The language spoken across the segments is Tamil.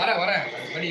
வர வர படி.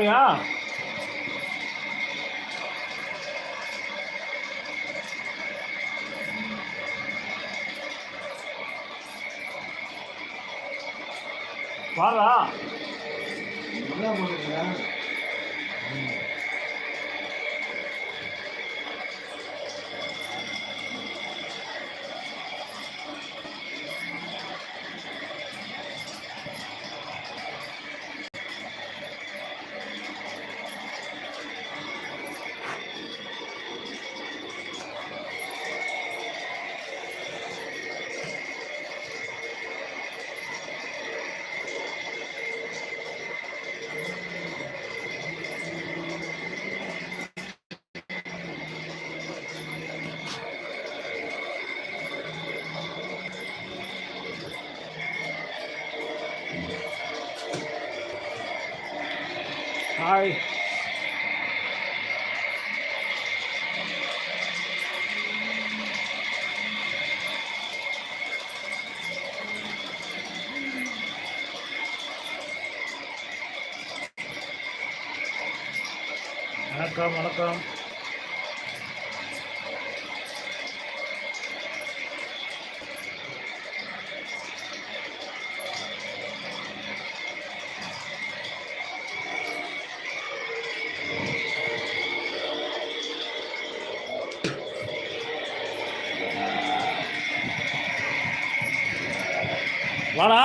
ਹੋਇਆ வணக்கம் வணக்கம் வாடா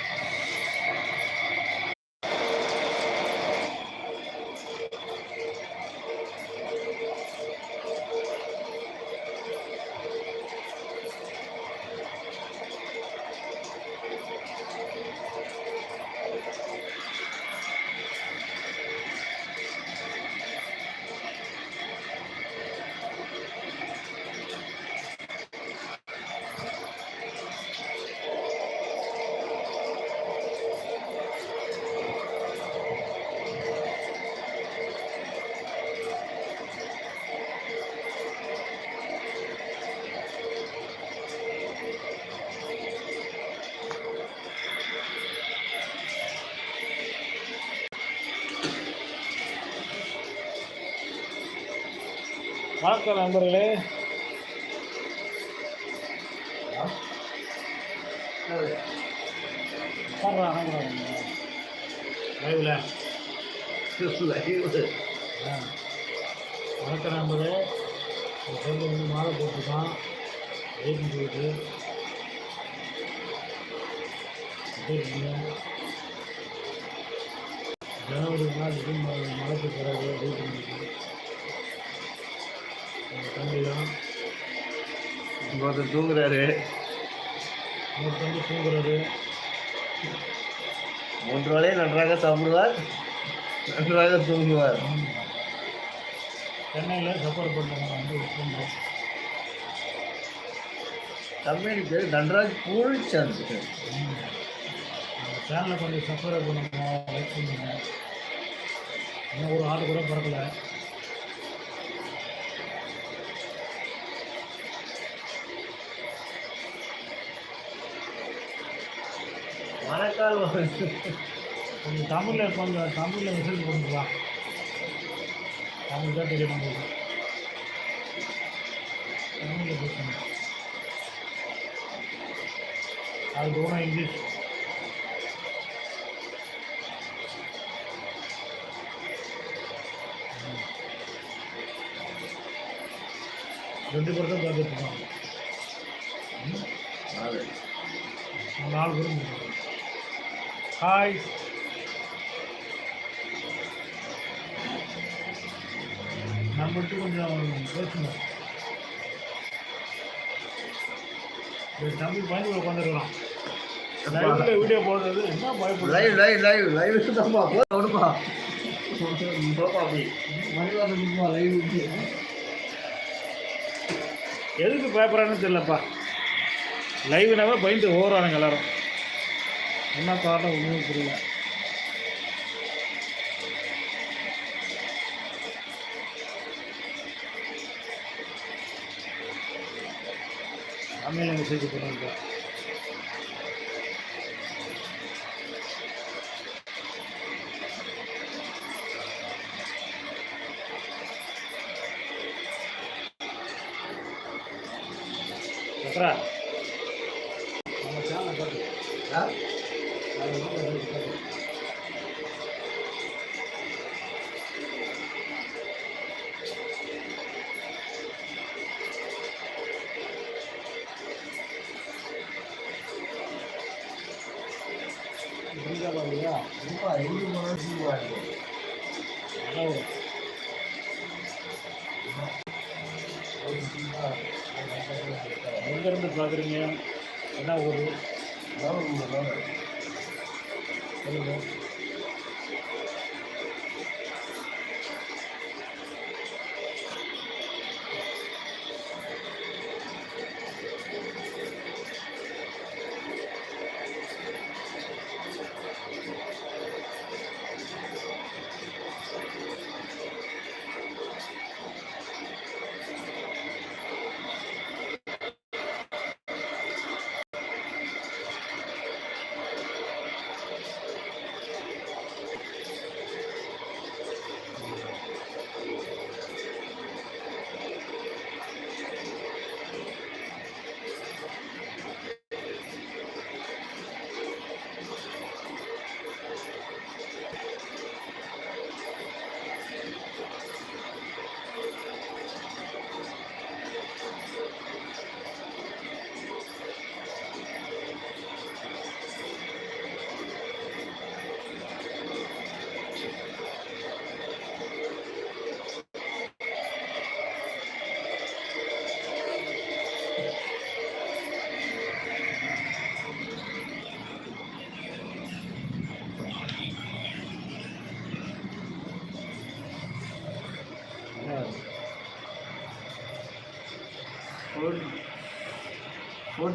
வணக்கம் நண்பர்களே. வணக்கம் ஒரு ஃப்ரெண்டு வந்து மாலை போட்டிருக்கான். வெயிட் இருக்கீங்க ஜனவரி மாதத்துக்கு மழைக்கு பிறகு வெயிட் பண்ணிட்டு ஒருத்தர் தூங்குறாரு. இன்னொரு தம்பி தூங்குறாரு. மூன்று வேளையும் நன்றாக சாப்பிடுவார். நன்றாக தூங்குவார். சென்னையில் சஃபர் பண்ணுறவங்க வந்து கம்பெனி பேர் நன்றாக பூழ்ச்சந்த் சேனலை கொஞ்சம் சப்ஸ்கிரைப் பண்ணுங்க லைக் பண்ணுங்க. இன்னும் ஒரு ஆடு கூட பிறக்கல. மழைக்கால் கொஞ்சம் தமிழில் கொஞ்சம் தமிழில் மெசேஜ் பண்ணுங்களா தமிழ் தான் தெரியும் நம்மளுக்கு. தமிழில் பேசணும் அது தோணும் இங்கிலீஷ். ரெண்டு பேர் தான் பார்த்துட்டு இருக்காங்க. நாலு. பேரும் ஹாய் நம்மகிட்ட கொஞ்சம் பேசணும். தம்பி பயந்து உட்காந்துருக்கலாம். லைவ்ல வீடியோ போடுறது என்ன பயப்படுது லைவ் லைவ் லைவ் லைவ் தான்ப்பா. போ கொடுப்பா போப்பா அப்படி மணிவாசம் கொடுப்பா லைவ் எதுக்கு பயப்படுறான்னு தெரியலப்பா. லைவ்னாவே பயந்து ஓடுறானுங்க எல்லாரும். என்ன காரணம் ஒன்றும் புரியல. தமிழில் மெசேஜ் பண்ணுங்க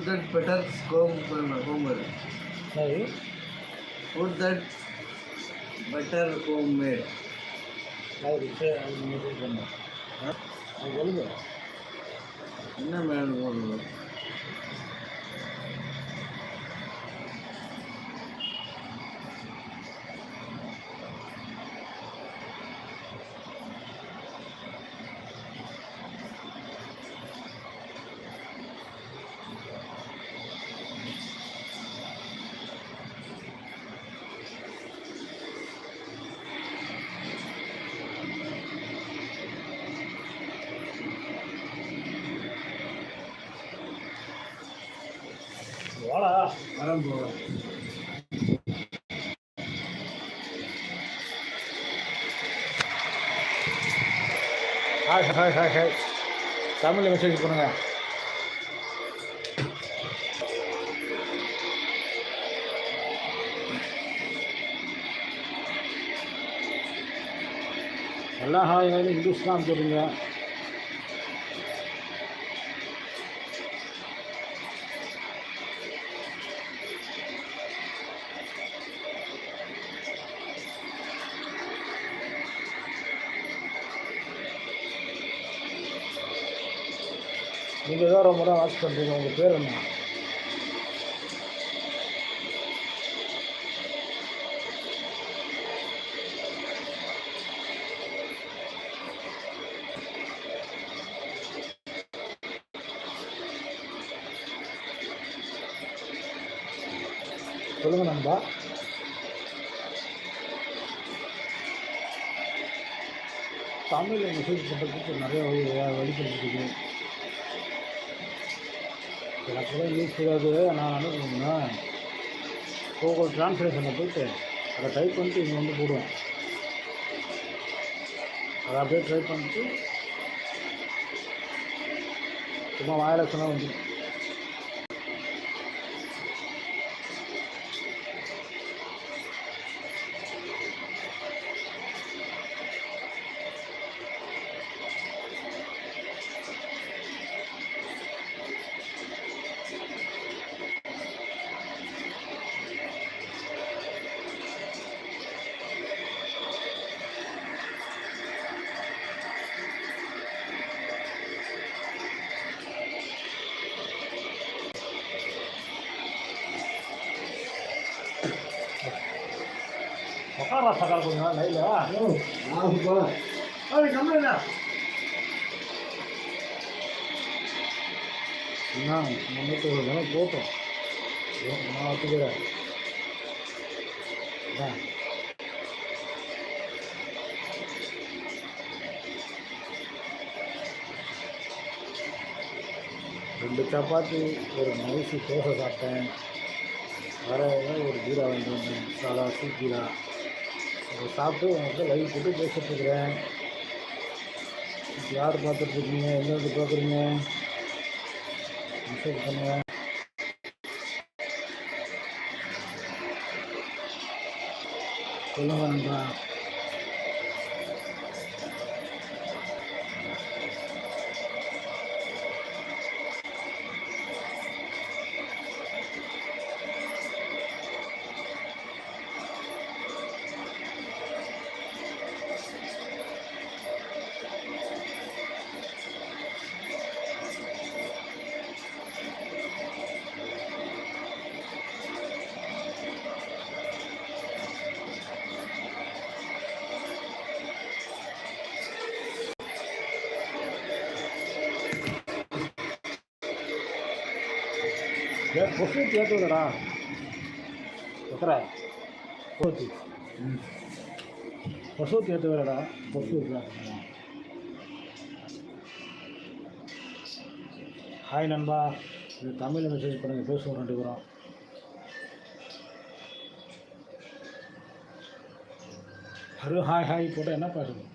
food that better comb homemade. சரி Food that better homemade. அது சரி அது மெசேஜ் சொல்லுங்க என்ன மேடம் போடுறது ஹாய் ஹாய் ஹாய் ஹாய் தமிழில் மெசேஜ் பண்ணுங்க எல்லா ஹாய் ஹாய் இங்கிலீஷ் தான் நீங்கள் தான் ரொம்ப நேரம் வாட்ச் பண்ணுறீங்க உங்கள் பேர் என்ன? சொல்லுங்கள் நண்பா. தமிழில் மெசேஜ் பண்ணுறதுக்கு நிறைய வழி வழிகள் இருக்குது. எனக்குலாம் யூஸ் நான் நான் அனுப்புனா கூகுள் டிரான்ஸ்லேஷனில் போயிட்டு அதை டைப் பண்ணிட்டு இங்கே வந்து போடுவேன் அதை அப்படியே ட்ரை பண்ணிட்டு சும்மா வாயில் சொன்னால் வந்து போடுங்க சக்கால் கொஞ்சம் லைவில் போகிறேன் என்ன முன்னூற்றி ஒரு தினம் போட்டோம் நான் ஒத்துக்கிறேன் ரெண்டு சப்பாத்தி ஒரு மகிழ்ச்சி தோசை சாப்பிட்டேன். வர ஒரு கீரா வாங்கிட்டு வந்தேன். சாதா சூ கீரா அதை சாப்பிட்டு உங்களுக்கு லைவ் போட்டு பேசிட்டு இருக்கிறேன். யார் பார்த்துட்ருக்கீங்க எங்கேருந்து பார்க்குறீங்க? மெசேஜ் பண்ணுங்க. சொல்லுங்க நண்பா. கொசு கேட்குதுடா எத்தனை? கொசு ம் கொசு கேட்குதுடா கொசு ஹாய் நண்பா. இது தமிழில் மெசேஜ் பண்ணுங்கள் பேசுவோம் ரெண்டு பேரும். ஹரு ஹாய் ஹாய் போட்டால் என்ன பேசணும்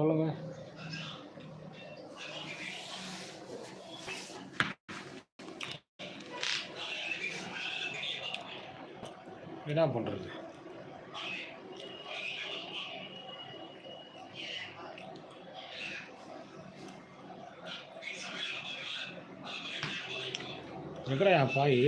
சொல்லுங்கள் என்ன பண்ணுறது இருக்கிறேன் பாய்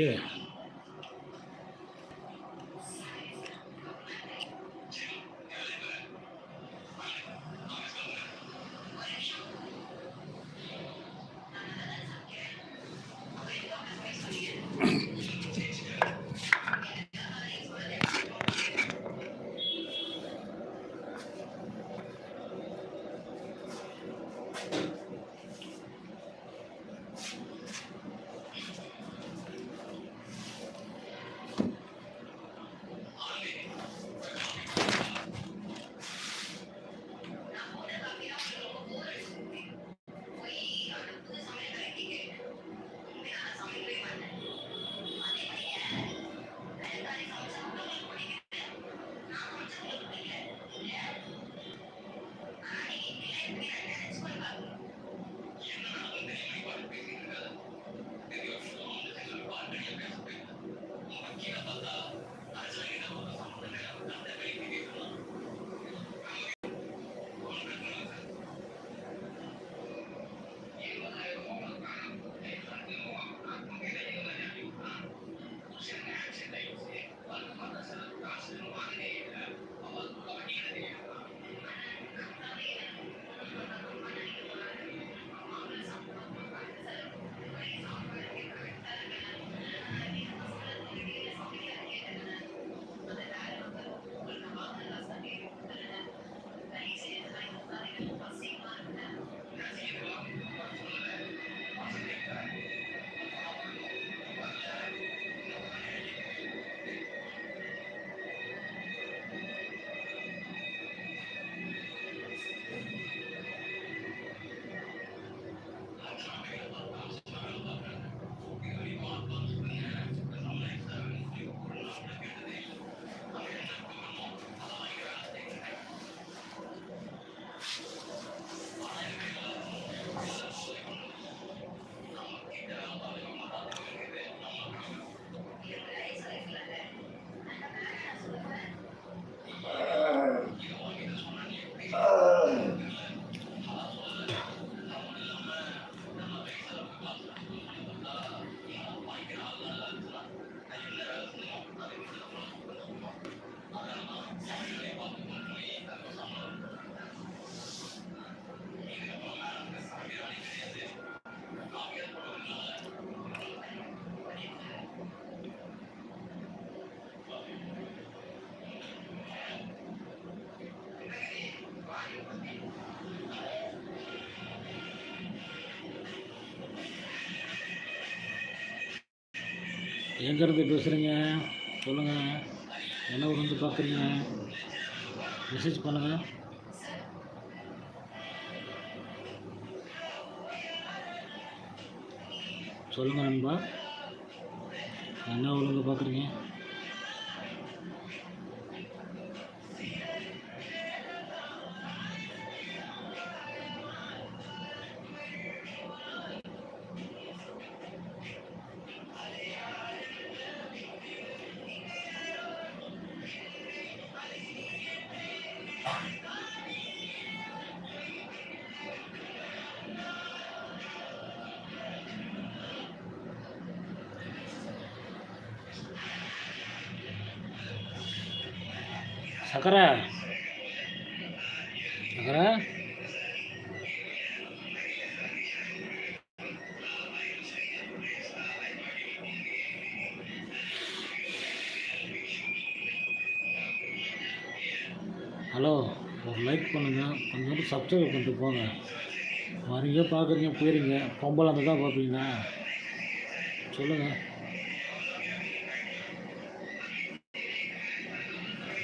எங்கேருந்து பேசுகிறீங்க? சொல்லுங்கள் என்ன ஊர்லேருந்து பார்க்குறீங்க? மெசேஜ் பண்ணுங்கள் சொல்லுங்கள் நண்பா. என்ன ஊர்லேருந்து பார்க்குறீங்க? சக்கரை சக்கரை ஹலோ ஒரு லைக் பண்ணுங்கள் கொஞ்சம் சப்ஸ்கிரைப் பண்ணிட்டு போங்க. வரீங்க பார்க்குறீங்க போயிருங்க. பொம்பளை அந்த தான் பார்ப்பீங்களா சொல்லுங்கள்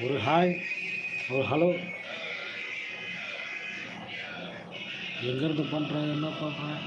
ஒரு ஹாய் ஒரு ஹலோ. எங்கேருந்து பண்ணுறேன் என்ன பண்ணுறேன்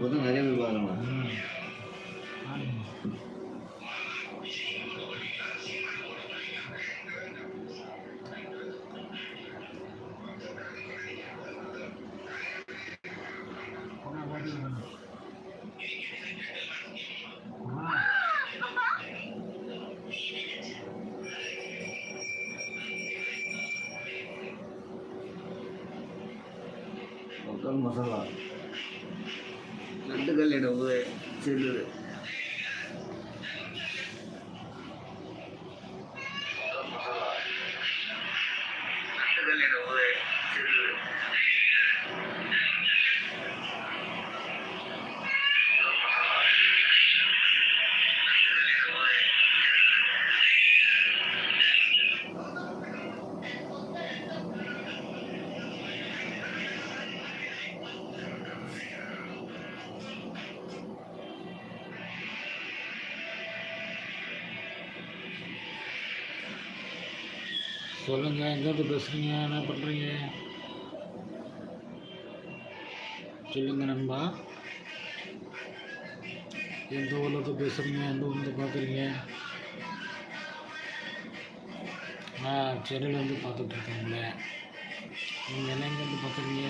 பார்த்தா நிறைய பேர் பார்க்கலாம் சொல்லுங்கள் எங்கேருந்து பேசுகிறீங்க என்ன பண்ணுறீங்க சொல்லுங்க நண்பா. எந்த ஊர்லேருந்து பேசுகிறீங்க எந்த ஊர்லேருந்து பார்க்குறீங்க நான் சென்னையிலேருந்து பார்த்துட்ருக்கேன் உங்களை. நீங்கள் என்ன எங்கேருந்து பார்க்குறீங்க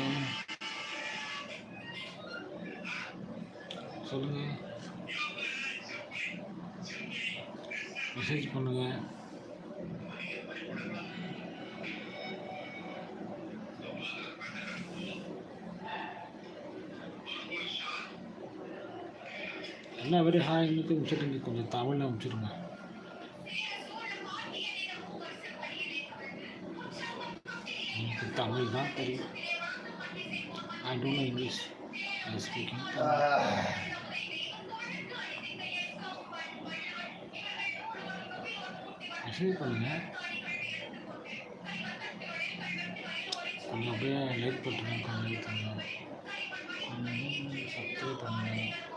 சொல்லுங்கள் மெசேஜ் பண்ணுங்கள் எல்லாம் வெறும் ஹாய்னு முடிச்சுட்டு கொஞ்சம் தமிழில் முடிச்சிடுங்க எனக்கு தமிழ் தான் தெரியும். I don't know English I speaking message பண்ணுங்கள் கொஞ்சம் அப்படியே லைக் பண்ணுங்க கொஞ்சம் கொஞ்சம் கொஞ்சம் சப்ஸ்கிரைப் பண்ணுங்க.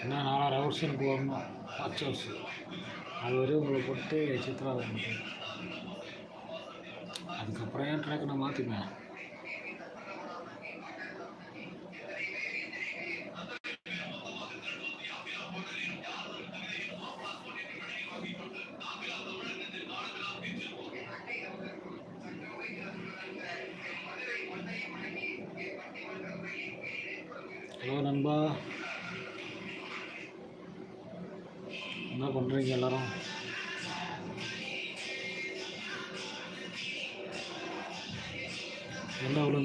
என்ன நாலாறு ஹவர்ஸ் எனக்கு வரணும் பத்து ஹவர்ஸ் அது வரையும் உங்களை போட்டு சித்ராவை அதுக்கப்புறம் ஏன் ட்ராக் நான் மாற்றிப்பேன்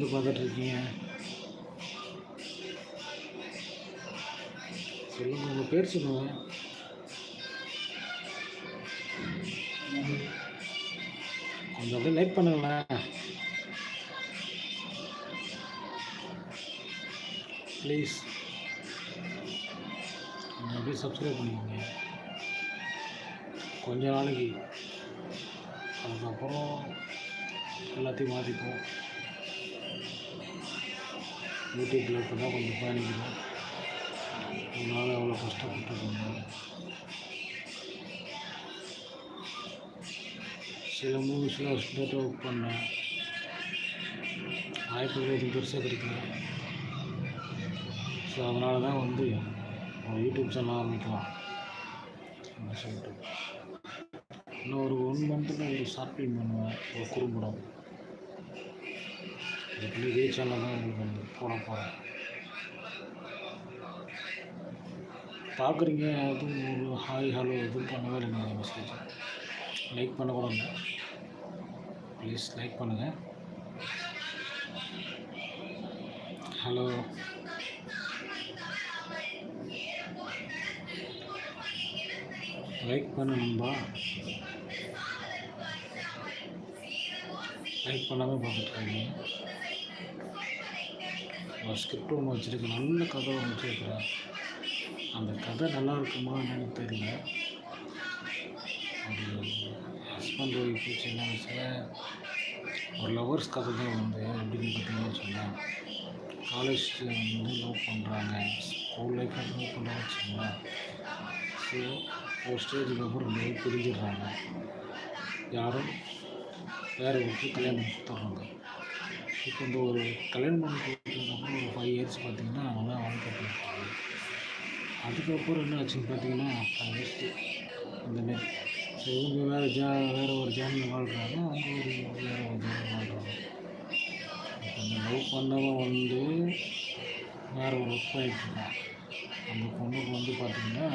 எந்த பார்த்துட்ருக்கீங்க. சொல்லுங்கள் உங்கள் பேர் சொல்லுங்கள் கொஞ்சம் அப்படியே லைக் பண்ணுங்களேன் ப்ளீஸ். கொஞ்சம் அப்படியே சப்ஸ்கிரைப் பண்ணிக்கோங்க. கொஞ்ச நாளைக்கு. அதுக்கப்புறம் எல்லாத்தையும் மாற்றிப்போம் யூடியூப்பில் இப்போ தான் கொஞ்சம் பயணிக்கணும் அதனால் அவ்வளோ கஷ்டப்பட்டுருக்கோம் சில மூவிஸில் ஸ்டேட் ஒர்க் பண்ணேன். வாய்ப்புகள் எதுவும் பெருசாக கிடைக்கல. ஸோ அதனால தான் வந்து ஒரு யூடியூப் சேனல் ஆரம்பிக்கலாம். அப்படின்னு சொல்லிட்டு. இன்னும் ஒரு ஒன் மந்த்தில் ஒரு ஷார்ட் ஃபிலிம் பண்ணுவேன். ஒரு குறும்படம். அதுக்குள்ளே இதே சேனல் தான் உங்களுக்கு வந்து போட போகிறேன் பார்க்குறீங்க அதுவும் ஒரு ஹாய் ஹலோ எதுவும் பண்ணவே இல்லை நீங்கள் மெசேஜ் லைக் பண்ண கூட இல்லை ப்ளீஸ் லைக் பண்ணுங்கள் ஹலோ லைக் பண்ண நண்பா. லைக் பண்ணாமல் பார்த்துட்டு இருக்கீங்க ஒரு ஸ்கிரிப்ட் ஒன்று வச்சுருக்கேன். நல்ல கதை ஒன்று வச்சுருக்கிறேன் அந்த கதை நல்லா இருக்குமா என்னன்னு தெரியல. ஒரு ஹஸ்பண்ட் ஒய்ஃப் சின்ன வயசில் ஒரு லவர்ஸ் கதை தான் வந்து எப்படின்னு பார்த்தீங்கன்னு சொன்னேன். காலேஜ் வந்து லவ் பண்ணுறாங்க ஸ்கூல் லைஃப்பில் லவ் பண்ணுறாங்க வச்சுக்கோங்களேன். ஸோ ஒரு ஸ்டேஜுக்கு அப்புறம் ரெண்டு பேரும் பிரிஞ்சிடுறாங்க. யாரும் வேறு ஒருத்தர் கல்யாணம் கொடுத்துட்றாங்க. இப்போ இந்த ஒரு கல்யாணம் பண்ணி கொடுத்ததுக்கப்புறம் ஒரு ஃபைவ் இயர்ஸ் பார்த்தீங்கன்னா நல்லா வாழ்க்கை அதுக்கப்புறம் என்ன ஆச்சுன்னு பார்த்தீங்கன்னா ஃபைவ் இயர்ஸ் அந்த மாரி ஸோ இவங்க வேறு ஜா வேறு ஒரு ஜாமியில் வாழ்கிறாங்க அவங்க ஒரு வேறு ஒரு ஜாமியில் வாழ்கிறாங்க இப்போ அந்த லவ் பண்ணவன் வந்து வேறு ஒரு ஒர்க் பண்ணிட்டுருக்கான் அந்த பொண்ணுக்கு வந்து பார்த்தீங்கன்னா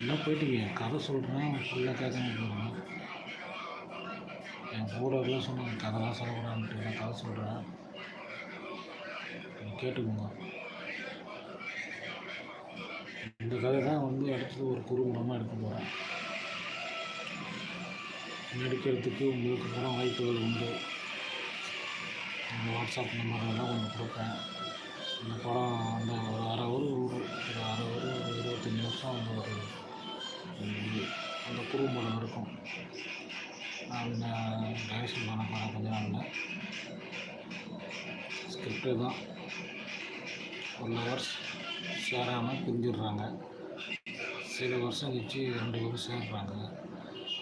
என்ன போயிட்டீங்க கதை சொல்கிறேன் ஃபுல்லாக கேட்க போகிறேன் என் கூட எல்லாம் சொன்னாங்க கதைலாம் சொல்லக்கூடாதுன்ட்டு நான் கதை சொல்கிறேன் கேட்டுக்கோங்க. இந்த கதை தான் வந்து அடுத்தது ஒரு குறும்படமாக எடுக்க போகிறேன் நடிக்கிறதுக்கு உங்களுக்கு கூட வாய்ப்புகள் உண்டு. இந்த வாட்ஸ்அப் நம்பரெல்லாம் கொஞ்சம் கொடுப்பேன். இந்த படம் அந்த ஒரு அரை ஒரு ஒரு அரை ஒரு ஒரு இருபத்தஞ்சி நிமிஷம் அந்த ஒரு அந்த குறும்படம் இருக்கும். அது நான் டைரக்ஷன் பண்ண போகிறேன் கொஞ்ச நாளில். ஸ்கிரிப்டு தான். ஒரு ஹவர்ஸ் சேராமல் பிரிஞ்சுடுறாங்க. சில வருஷம் கழிச்சு ரெண்டு பேரும் சேர்றாங்க.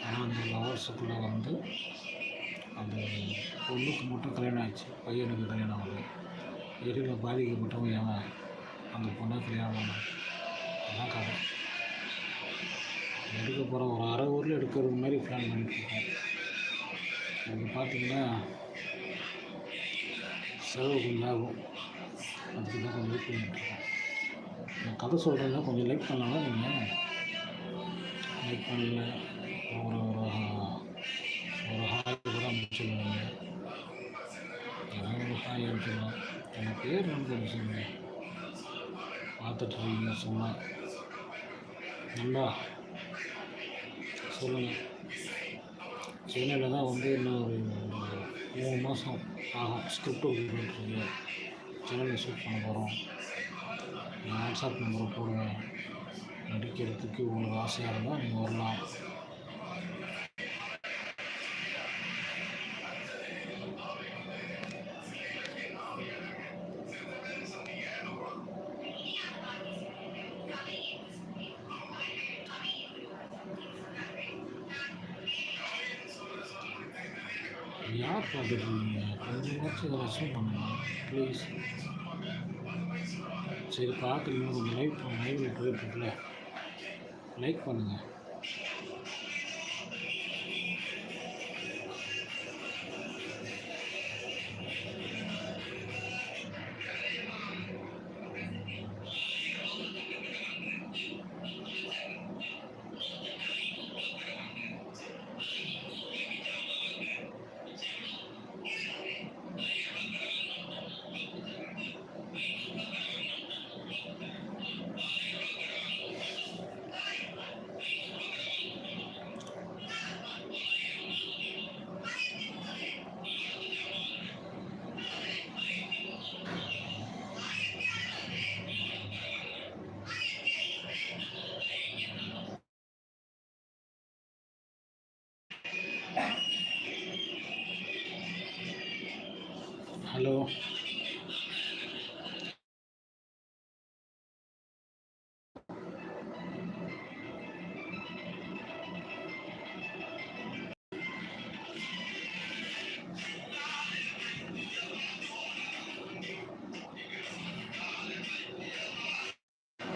ஆனால் அந்த லவர்ஸுக்குள்ளே வந்து அந்த பொண்ணுக்கு மட்டும் கல்யாணம் ஆச்சு பையனுக்கு கல்யாணம் ஆகுது எதிரில் பாதிக்கப்பட்டவங்க ஏன் அந்த பொண்ணை கல்யாணம் பண்ணான் அதான் கதை. எடுக்க போகிற ஒரு அரை ஊரில் எடுக்கிறது மாதிரி பிளான் பண்ணிகிட்ருக்கோம் அது பார்த்தீங்கன்னா செலவு கொஞ்சம் ஆகும் அதுக்கு தான் கொஞ்சம் வெயிட் பண்ணிட்டுருக்கேன் நான் கதை சொல்கிறேன்னா கொஞ்சம் லைக் பண்ணலாம் நீங்கள் லைக் பண்ணல. ஒரு ஒரு ஒரு ஹாய் கூட அனுப்பிச்சுடுவாங்க ஏதாவது ஒரு ஹாய் அனுப்பிச்சிடலாம் என் பேர் வந்து அனுப்பிச்சுடுங்க பார்த்துட்ருக்கீங்க சும்மா. நண்பா சொல்லுங்கள் சென்னையில் தான் வந்து இன்னும் ஒரு மூணு மாதம் ஆகும். ஸ்கிரிப்ட் பண்ணிட்டுருக்கு சென்னையில் ஷூட் பண்ண போகிறோம் வாட்ஸ்அப் நம்பரை போடுங்க. நடிக்கிறதுக்கு உங்களுக்கு ஆசையாக இருந்தால் நீங்கள் வரலாம். சரி பார்க்குறீங்க கொஞ்சம் லைக் லைவ் போயிட்டுருக்குல்ல லைக் பண்ணுங்கள்